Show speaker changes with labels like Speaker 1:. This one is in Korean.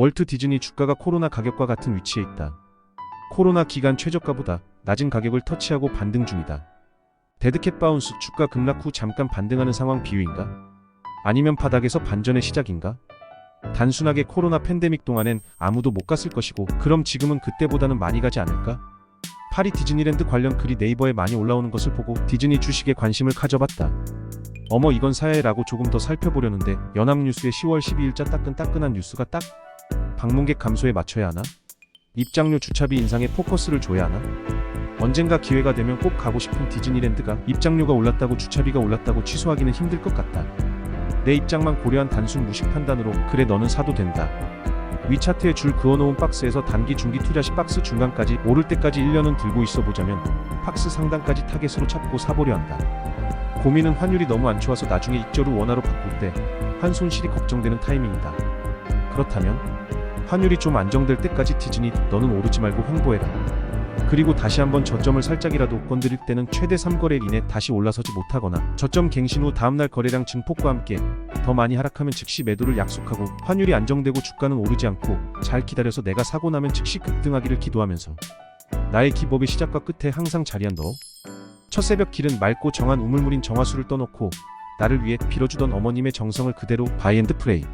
Speaker 1: 월트 디즈니 주가가 코로나 가격과 같은 위치에 있다. 코로나 기간 최저가보다 낮은 가격을 터치하고 반등 중이다. 데드캣 바운스 주가 급락 후 잠깐 반등하는 상황 비유인가? 아니면 바닥에서 반전의 시작인가? 단순하게 코로나 팬데믹 동안엔 아무도 못 갔을 것이고 그럼 지금은 그때보다는 많이 가지 않을까? 파리 디즈니랜드 관련 글이 네이버에 많이 올라오는 것을 보고 디즈니 주식에 관심을 가져봤다. 어머 이건 사야해라고 조금 더 살펴보려는데 연합뉴스의 10월 12일자 따끈따끈한 뉴스가 딱 방문객 감소에 맞춰야 하나? 입장료 주차비 인상에 포커스를 줘야 하나? 언젠가 기회가 되면 꼭 가고 싶은 디즈니랜드가 입장료가 올랐다고 주차비가 올랐다고 취소하기는 힘들 것 같다. 내 입장만 고려한 단순 무식 판단으로 그래 너는 사도 된다. 위차트에 줄 그어놓은 박스에서 단기 중기 투자 시 박스 중간까지 오를 때까지 1년은 들고 있어 보자면 박스 상단까지 타겟으로 잡고 사보려 한다. 고민은 환율이 너무 안 좋아서 나중에 익저로 원화로 바꿀 때한 손실이 걱정되는 타이밍이다. 그렇다면 환율이 좀 안정될 때까지 디즈니 너는 오르지 말고 횡보해라. 그리고 다시 한번 저점을 살짝이라도 건드릴 때는 최대 3거래일 이내 다시 올라서지 못하거나 저점 갱신 후 다음날 거래량 증폭과 함께 더 많이 하락하면 즉시 매도를 약속하고 환율이 안정되고 주가는 오르지 않고 잘 기다려서 내가 사고 나면 즉시 급등하기를 기도하면서 나의 기법의 시작과 끝에 항상 자리한 너. 첫 새벽 길은 맑고 정한 우물물인 정화수를 떠놓고 나를 위해 빌어주던 어머님의 정성을 그대로 바이앤드 프레이.